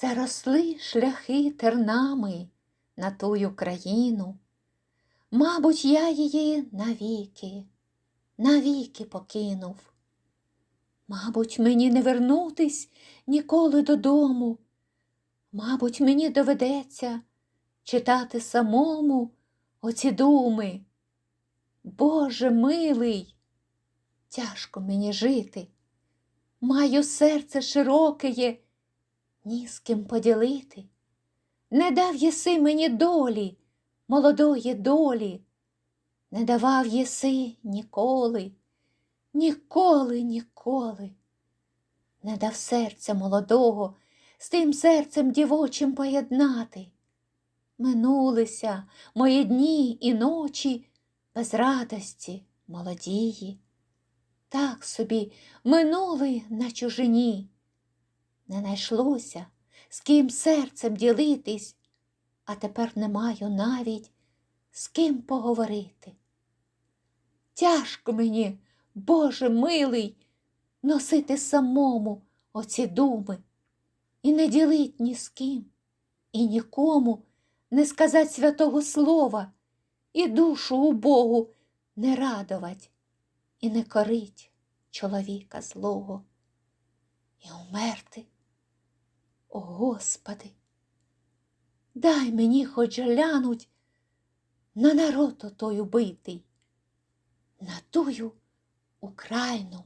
Заросли шляхи тернами на тую країну. Мабуть, я її навіки, навіки покинув. Мабуть, мені не вернутись ніколи додому. Мабуть, мені доведеться читати самому оці думи. Боже милий, тяжко мені жити. Маю серце широкеє, ні з ким поділити. Не дав єси мені долі, молодої долі, не давав єси ніколи, ніколи, ніколи. Не дав серця молодого з тим серцем дівочим поєднати. Минулися мої дні і ночі без радості молодії. Так собі минули на чужині. Не найшлося, з ким серцем ділитись, а тепер не маю навіть з ким поговорити. Тяжко мені, Боже милий, носити самому оці думи і не ділить ні з ким, і нікому не сказать святого слова, і душу убогу не радовать, і не корить чоловіка злого, і умерти. Господи, дай мені хоч глянуть на народ отой убитий, на тую Україну